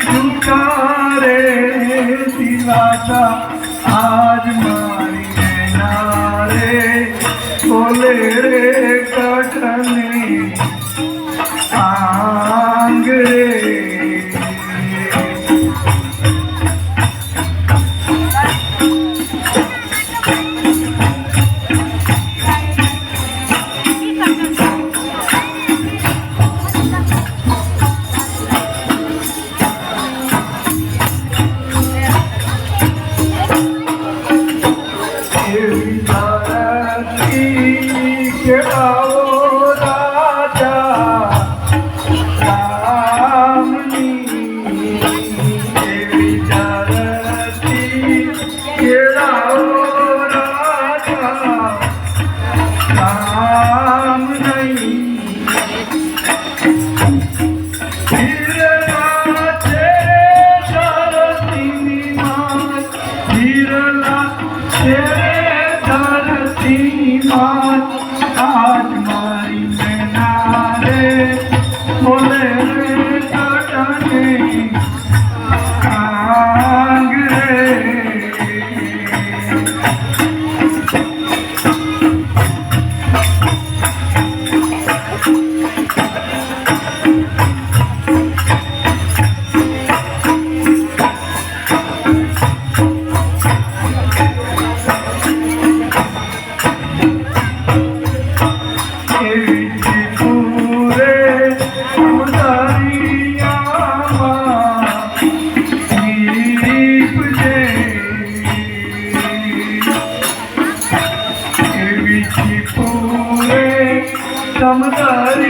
તુકારે દિલાસા આજ મારી નૈના રે બોલે રે કઠની मान आज ਪੂਰੇ ਸਮਝਾਰੀ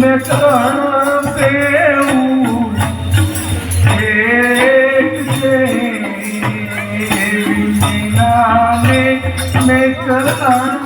મેં કણ પેવું મેં કણ